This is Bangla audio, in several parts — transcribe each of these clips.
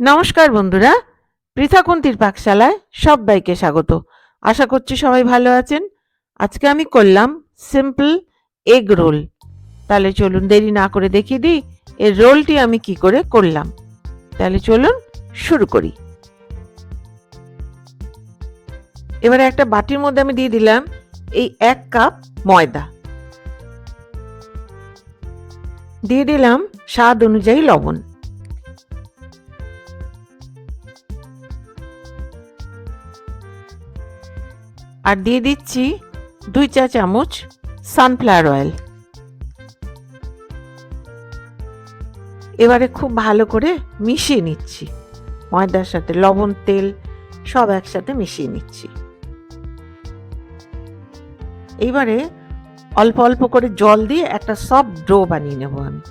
নমস্কার বন্ধুরা, পৃথাকুন্তির পাকশালায় সবাইকে স্বাগত। আশা করছি সবাই ভালো আছেন। আজকে আমি করলাম সিম্পল এগ রোল তাহলে চলুন দেরি না করে দেখিয়ে দিই, এর রোলটি আমি কি করে করলাম। তাহলে চলুন শুরু করি। এবারে একটা বাটির মধ্যে আমি দিয়ে দিলাম এই এক কাপ ময়দা। দিয়ে দিলাম স্বাদ অনুযায়ী লবণ। আর দিয়ে দিচ্ছি দুই চা চামচ সানফ্লাওয়ার অয়েল এবারে খুব ভালো করে মিশিয়ে নিচ্ছি। ময়দার সাথে লবণ, তেল সব একসাথে মিশিয়ে নিচ্ছি। এইবারে অল্প অল্প করে জল দিয়ে একটা সফট ডো বানিয়ে নেব আমি।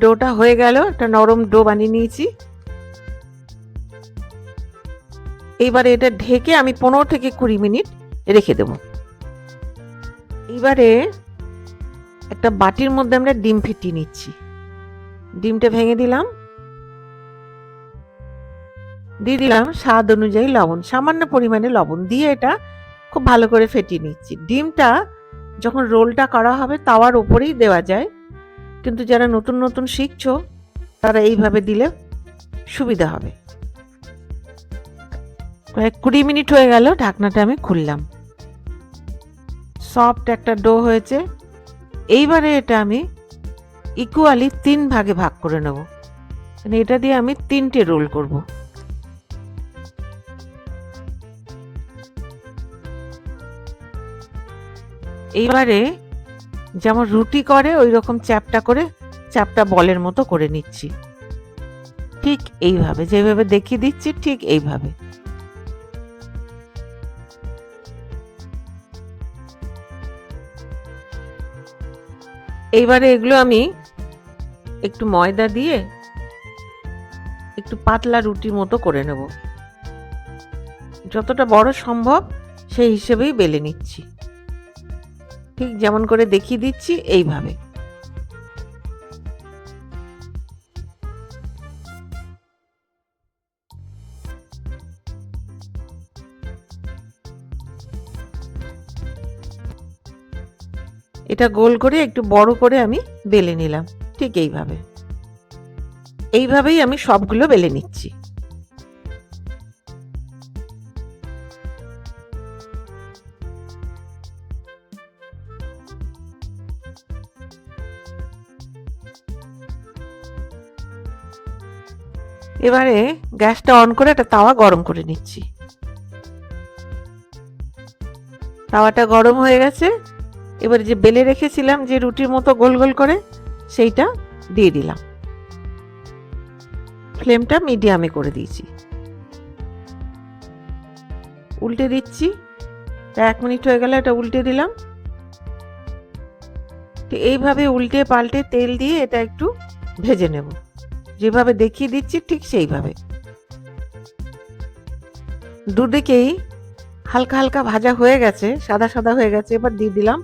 ডোটা হয়ে গেল, একটা নরম ডো বানিয়ে নিয়েছি। এইবারে এটা ঢেকে আমি পনেরো থেকে কুড়ি মিনিট রেখে দেব। এইবারে একটা বাটির মধ্যে আমরা ডিম ফেটিয়ে নিচ্ছি। ডিমটা ভেঙে দিলাম। দিয়ে দিলাম স্বাদ অনুযায়ী লবণ, সামান্য পরিমাণে লবণ দিয়ে এটা খুব ভালো করে ফেটিয়ে নিচ্ছি। ডিমটা যখন রোলটা করা হবে, তাওয়ার ওপরেই দেওয়া যায়। কিন্তু যারা নতুন নতুন শিখছো, তারা এইভাবে দিলে সুবিধা হবে। প্রায় কুড়ি মিনিট হয়ে গেল, ঢাকনাটা আমি খুললাম। সফট একটা ডো হয়েছে। এইবারে এটা আমি ইকুয়ালি তিন ভাগে ভাগ করে নেব। মানে এটা দিয়ে আমি তিনটে রোল করব। এইবারে যেমন রুটি করে ওই রকম চ্যাপটা করে, চ্যাপটা বলের মতো করে নিচ্ছি। ঠিক এইভাবে, যেভাবে দেখিয়ে দিচ্ছি, ঠিক এইভাবে। এইবারে এগুলো আমি একটু ময়দা দিয়ে একটু পাতলা রুটির মতো করে নেব। যতটা বড় সম্ভব, সেই হিসেবেই বেলে নিচ্ছি। ঠিক যেমন করে দেখিয়ে দিচ্ছি, এইভাবে। এটা গোল করে একটু বড় করে আমি বেলে নিলাম, ঠিক এইভাবে। এইভাবেই আমি সবগুলো বেলে নিচ্ছি। এবারে গ্যাসটা অন করে একটা তাওয়া গরম করে নিচ্ছি। তাওয়াটা গরম হয়ে গেছে। এবারে যে বেলে রেখেছিলাম যে রুটির মতো গোল গোল করে, সেইটা দিয়ে দিলাম। ফ্লেমটা মিডিয়ামে করে দিয়েছি। উল্টে দিচ্ছি। এক মিনিট হয়ে গেলে এটা উল্টে দিলাম। তো এইভাবে উল্টে পাল্টে তেল দিয়ে এটা একটু ভেজে নেব। যেভাবে দেখিয়ে দিচ্ছি ঠিক সেইভাবে। দুদিকেই হালকা হালকা ভাজা হয়ে গেছে, সাদা সাদা হয়ে গেছে, এবার দিয়ে দিলাম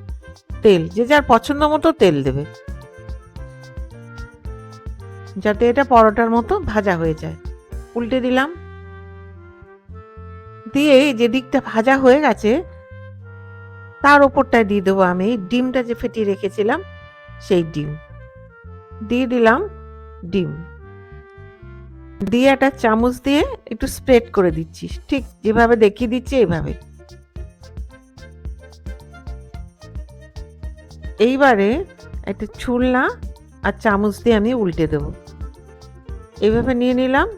তেল। যে যার পছন্দ মতো তেল দেবে। যাতে এটা পরোটার মতো ভাজা হয়ে যায়। উল্টে দিলাম। দিয়ে যে দিকটা ভাজা হয়ে গেছে, তার ওপরটায় দিয়ে দেবো আমি। ডিমটা যে ফেটিয়ে রেখেছিলাম, সেই ডিম। দিয়ে দিলাম ডিম। দিয়ে একটা চামচ দিয়ে একটু স্প্রেড করে দিচ্ছি। ঠিক যেভাবে দেখিয়ে দিচ্ছি, এইভাবে। এইবারে একটা ছুলনা আর চামচ দিয়ে আমি উল্টে দেব। এইভাবে নিয়ে নিলাম।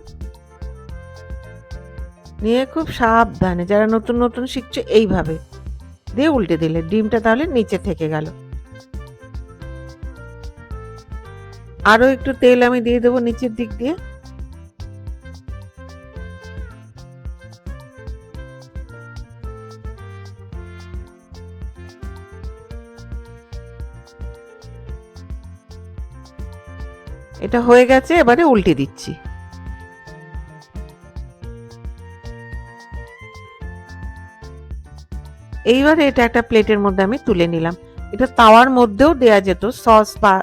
নিয়ে খুব সাবধানে, যারা নতুন নতুন শিখছে, এইভাবে। দিয়ে উল্টে দিলে, ডিমটা তাহলে নিচে থেকে গেল। আরও একটু তেল আমি দিয়ে দেবো নিচের দিক দিয়ে। এটা হয়ে গেছে, এবারে উল্টে দিচ্ছি। এইবারে এটা একটা প্লেটের মধ্যে আমি তুলে নিলাম। এটা তাওয়ার মধ্যেও দেয়া যেত, সস বা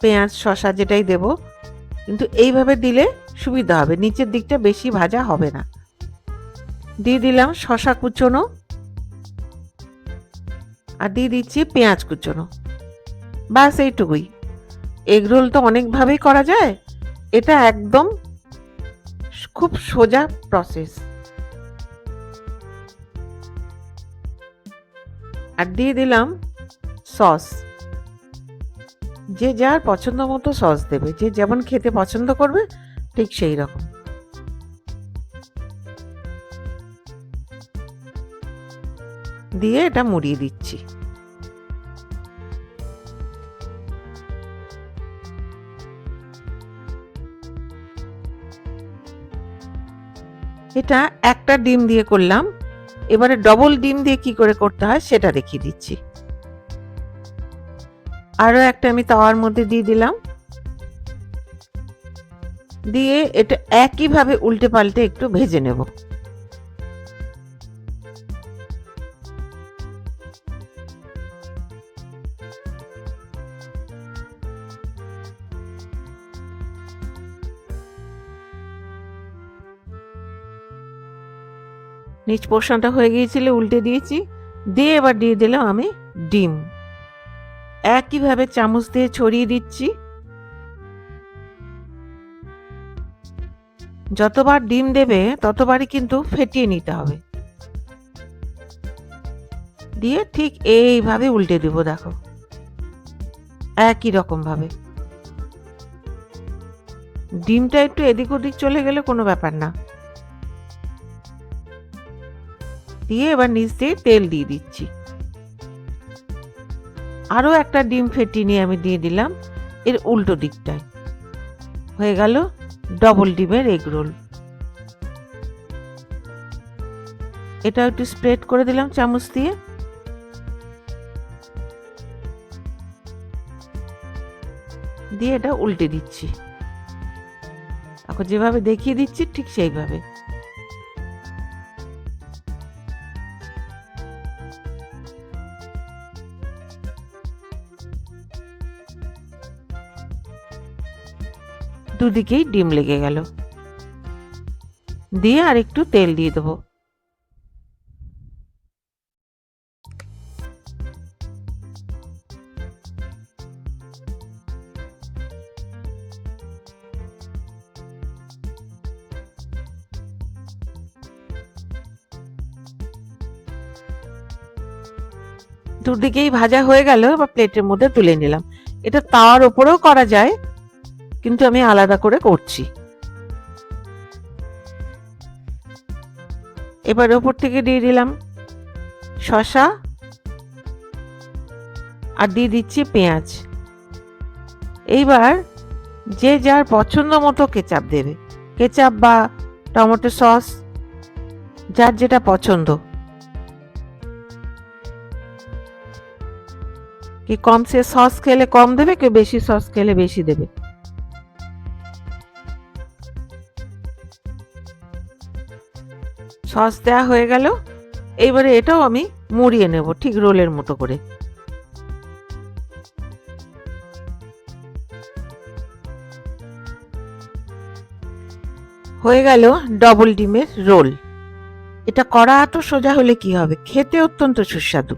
পেঁয়াজ, শসা যেটাই দেব। কিন্তু এইভাবে দিলে সুবিধা হবে, নিচের দিকটা বেশি ভাজা হবে না। দিয়ে দিলাম শসা কুচোনো আর দিয়ে দিচ্ছি পেঁয়াজ কুচোনো। বাস এইটুকুই। এগরোল তো অনেকভাবেই করা যায়। এটা একদম খুব সোজা প্রসেস আর দিয়ে দিলাম সস যে যার পছন্দ মতো সস দেবে। যে যেমন খেতে পছন্দ করবে, ঠিক সেই রকম। দিয়ে এটা মুড়িয়ে দিচ্ছি। এটা একটা ডিম দিয়ে করলাম। এবারে ডবল ডিম দিয়ে কি করে করতে হয় সেটা দেখিয়ে দিচ্ছি। আরও একটা আমি তাওয়ার মধ্যে দিয়ে দিলাম। দিয়ে এটা একইভাবে উল্টে পাল্টে একটু ভেজে নেব। নিচ পোর্শনটা হয়ে গিয়েছিল, উল্টে দিয়েছি। দিয়ে এবার দিয়ে দিলাম আমি ডিম। একইভাবে চামচ দিয়ে ছড়িয়ে দিচ্ছি। যতবার ডিম দেবে, ততবারই কিন্তু ফেটিয়ে নিতে হবে। দিয়ে ঠিক এইভাবে উল্টে দেব, দেখো। একই রকম ভাবে ডিমটা একটু এদিক ওদিক চলে গেলে কোনো ব্যাপার না। দিয়ে এবার নিচ দিয়ে তেল দিয়ে দিচ্ছি। আরও একটা ডিম ফেটিয়ে নিয়ে আমি দিয়ে দিলাম এর উল্টো দিকটায়। হয়ে গেল ডবল ডিমের এগ রোল এটা একটু স্প্রেড করে দিলাম চামচ দিয়ে। দিয়ে এটা উল্টে দিচ্ছি। এখন যেভাবে দেখিয়ে দিচ্ছি ঠিক সেইভাবে। দুদিকেই ডিম লেগে গেল। দিয়ে আর একটু তেল দিয়ে দেবো। দুদিকেই ভাজা হয়ে গেল বা প্লেটের মধ্যে তুলে নিলাম। এটা তাওয়ার ওপরেও করা যায়। কিন্তু আমি আলাদা করে করছি। এবার ওপর থেকে দিয়ে দিলাম শশা আর দিয়ে দিচ্ছি পেঁয়াজ। এইবার যে যার পছন্দ মতো কেচাপ দেবে। কেচাপ বা টমেটো সস, যার যেটা পছন্দ। কি কম সে সস খেলে কম দেবে কেউ বেশি সস খেলে বেশি দেবে? সস দেওয়া হয়ে গেল। এইবারে এটাও আমি মুড়িয়ে নেব ঠিক রোলের মতো করে। হয়ে গেল ডবল ডিমের রোল। এটা করা এত সোজা হলে কি হবে? খেতে অত্যন্ত সুস্বাদু।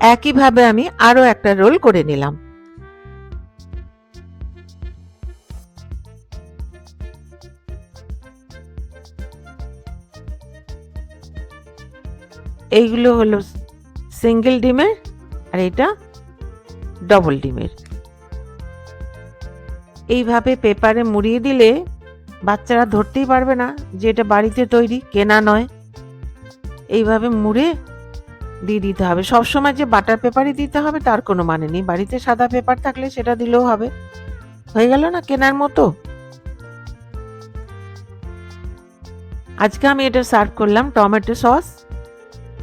একইভাবে আমি আরও একটা রোল করে নিলাম। এইগুলো হলো সিঙ্গেল ডিমের আর এটা ডবল ডিমের। এইভাবে পেপারে মুড়িয়ে দিলে বাচ্চারা ধরতেই পারবে না যে এটা বাড়িতে তৈরি, কেনা নয়। এইভাবে মুড়ে দিয়ে দিতে হবে। সবসময় যে বাটার পেপারই দিতে হবে তার কোনো মানে নেই। বাড়িতে সাদা পেপার থাকলে সেটা দিলেও হবে। হয়ে গেল না কেনার মতো? আজকে আমি এটা সার্ভ করলাম টমেটো সস।